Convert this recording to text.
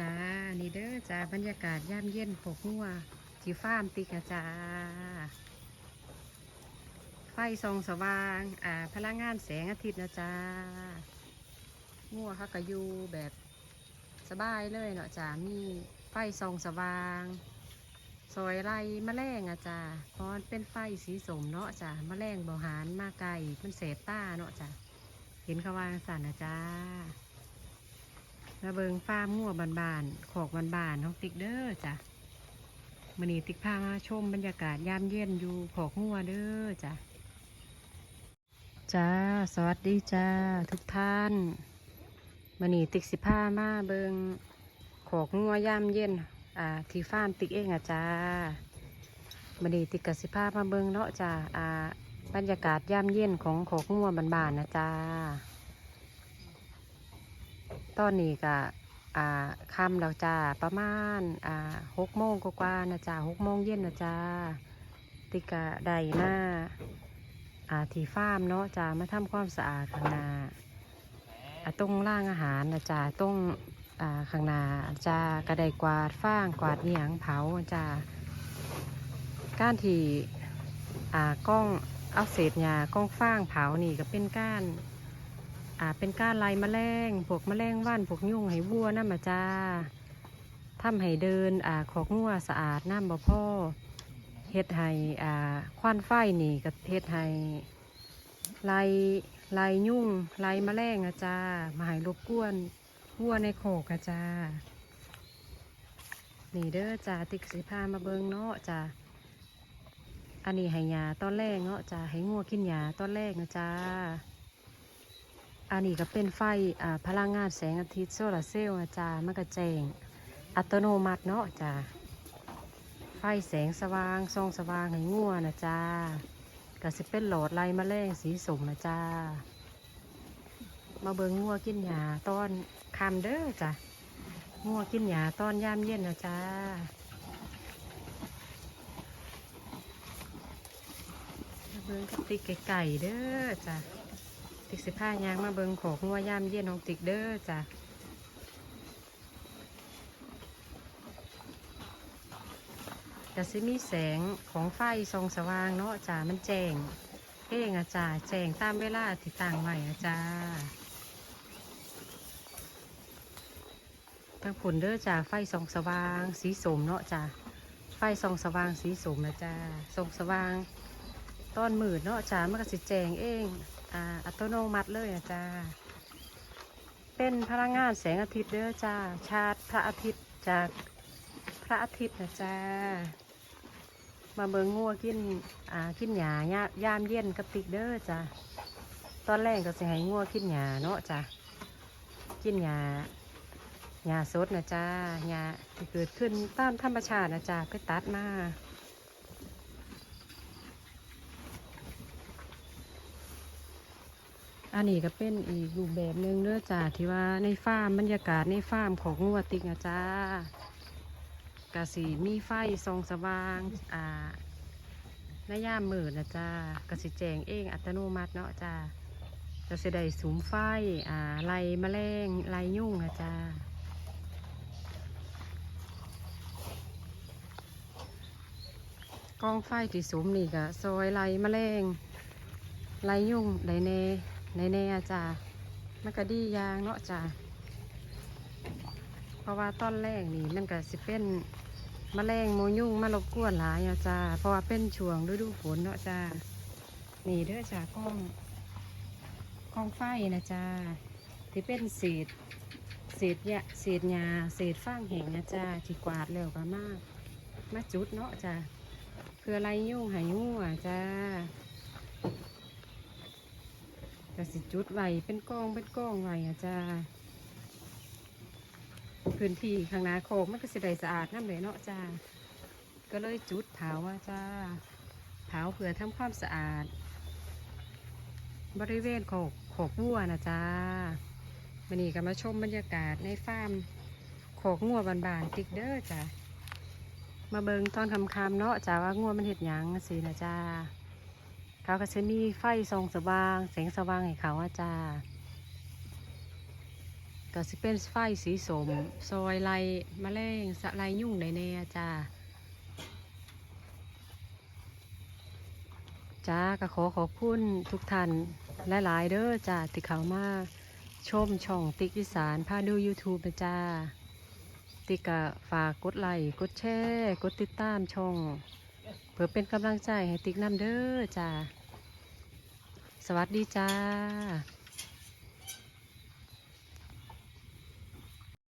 จ้า นี่เด้อจ้าบรรยากาศย่ามเย็นปกหัวที่ฟามติกะจ้า ไฟส่องสว่าง อ่า พลังงานแสงอาทิตย์นะจ้างัวเขาก็อยู่แบบสบายเลยเนาะจ้า มีไฟส่องสว่างซอยไล่แมลงอะจ้าพราะมันเป็นไฟสีสมเนาะจ้ามะแมลงบหารมาไก่มันเสบตาเนาะจ้าเห็นเขาวางสันนะจ้า มาเบิงฟ้ามงัวบานๆขอกบานๆน้องติ๊กเด้อจ้ะมันนี้ติ๊กพามาชมบรรยากาศยามเย็นอยู่ขอกงัวเด้อจ้ะจ้าสวัสดีจ้าทุกท่านมันนี้ติ๊กสิพามาเบิงขอกงัวยามเย็นอ่าที่ฟ้ามติ๊กเองอะจ้ามันนี้ติ๊กกสิพามาเบิงเนาะจ้าอ่าบรรยากาศยามเย็นของขอกงัวบานๆนะจ้า ตอนนี้ก็อ่าค่ำแล้วจ้าประมาณอ่าหกโมงกว่าๆนะจ้าหกโมงเย็นนะจ้าติกะได้มาอ่าที่ฟาร์มเนาะจ้ามาทำความสะอาดข้างหน้าอ่าตรงล่างอาหารนะจ้าตรงอ่าข้างหน้าจ้าก็ไดกวาดฟางกวาดเหนียงเผาจ้าก้านที่อ่ากล้องเอาเศษหญ้ากล้องฟางเผานี่ก็เป็นก้าน อ่าเป็นก้ารไล่แมลงพวกแมลงว่านพวกยุ่งให้วัวน้ำมาจ้าทำให้เดินอ่าขอกงัวสะอาดน้ำบ่พ่อเฮ็ดให้อ่าควันไฟนี่ก็เฮ็ดให้ไล่ไล่ยุ่งไล่แมลงอะจ้ามาให้รบกวนวัวในโขกอะจ้านี่เด้อจ้าติกสิพามาเบิงเนาะจ้าอันนี้ให้ยาตอนแรกเนาะจ้าให้งัวกินยาตอนแรกนะจ้า อันนี้ก็เป็นไฟพลังงานแสงอาทิตย์โซลาร์เซลล์นะจ๊ะมันก็แจงอัตโนมัติเนาะจ้ะไฟแสงสว่างส่องสว่างให้งัวนะจ๊ะก็สิเป็นหลอดไล่แมลงสีสมนะจ๊ะมาเบิ่งงัวกินหญ้าตอนคำเด้อจ้ะงัวกินหญ้าตอนยามเย็นนะจ๊ะมาเบิ่งกับติกไก่เด้อจ้ะ ติกสิผ้ายางมาเบิงขอกงัวย่ามเย็นของติกเด้อจ้ะจะสิมีแสงของไฟส่องสว่างเนาะจ้ามันแจ้งเองอะจ้าแจ้งตามเวลาที่ต่างไว้อะจ้าทางผลเด้อจ้าไฟส่องสว่างสีสมเนาะจ้าไฟส่องสว่างสีสมนะจ้าส่องสว่าง ตอนมืดเนาะจ้ามันก็สิแจ้งเอง อ่าอัตโนมัติเลยนะจ้า เป็นพลังงานแสงอาทิตย์เด้อจ้า ชาร์จพระอาทิตย์จากพระอาทิตย์นะจ้า มาเบิงงัวกิน อ่า กินหญ้ายายามเย็นกระติกเด้อจ้า ตอนแรกก็จะให้งัวกินหญ้าเนาะจ้า กินหญ้าหญ้าสดนะจ้าหญ้าที่เกิดขึ้นตามธรรมชาตินะจ้าไปตัดมา อันนี้ก็เป็นอีกรูปแบบหนึ่งเนื้อจ้าที่ว่าในฟาร์มบรรยากาศในฟาร์มของงัวติกนะจ้ากะสีมีไฟส่องสว่างอ่าในย่ามมืดนะจ้ากะสิแจงเองอัตโนมัติเนาะจ้าจะสิได้สูมไฟอ่าไล่แมลงไล่ยุ่งนะจ้าก้องไฟที่สูมนี่ก็ซอยไล่แมลงไล่ยุ่งได้แน่ใน แน่ๆจ้ามันก็ดียางเนาะจ้าเพราะว่าตอนแรกนี่มันก็สิเป็นมแมลงโมยุ่งมารบกวนหลายอะจ้าเพราะว่าเป็นช่วงฤดูฝนเนาะจ้านี่เด้อจ้ากล้องกล้องไฟนะจ้าที่เป็นเศษเศษยะเศษหญ้าเศษฟางแห้งนะจ้าที่กวาดแล้วก็มาก มาจุดเนาะจ้าเพื่อไลยุ่งหายุ่งอะจ้า ก็สิจุดไว้เป็นกองเป็นกองไว้อะจ้าพื้นที่ข้างหน้าโคกมันก็สิได้สะอาดน้ำเลยเนาะจ้าก็เลยจุดเผาว่าจ้าเผาเพื่อทำความสะอาด บริเวณโคกโคกวัวนะจ้าวันนี้ก็มาชมบรรยากาศในฟาร์มโคกงัวบานๆติ๊กเด้อจ้ามาเบิงตอนคำคำๆเนาะจ้าว่างัวมันเห็ดหยังสินะจ้า เขาก็จะมีไฟส่องสว่างแสงสว่างให้เขาอาจารย์กก็สิเป็นไฟสีสมซอยไล่แมลงสะไลยุ่งในแน่จ้าจ้าก็ขอขอบคุณทุกท่านหลายๆเด้อจ้าที่เขามาชมช่องติ๊กอีสานพาดู YouTube นะจ้าติ๊กก็ฝากกดไลค์กดแชร์ กดติดตามช่อง เพื่อเป็นกำลังใจให้ติ๊กน้ำเด้อจ้า สวัสดีจ้า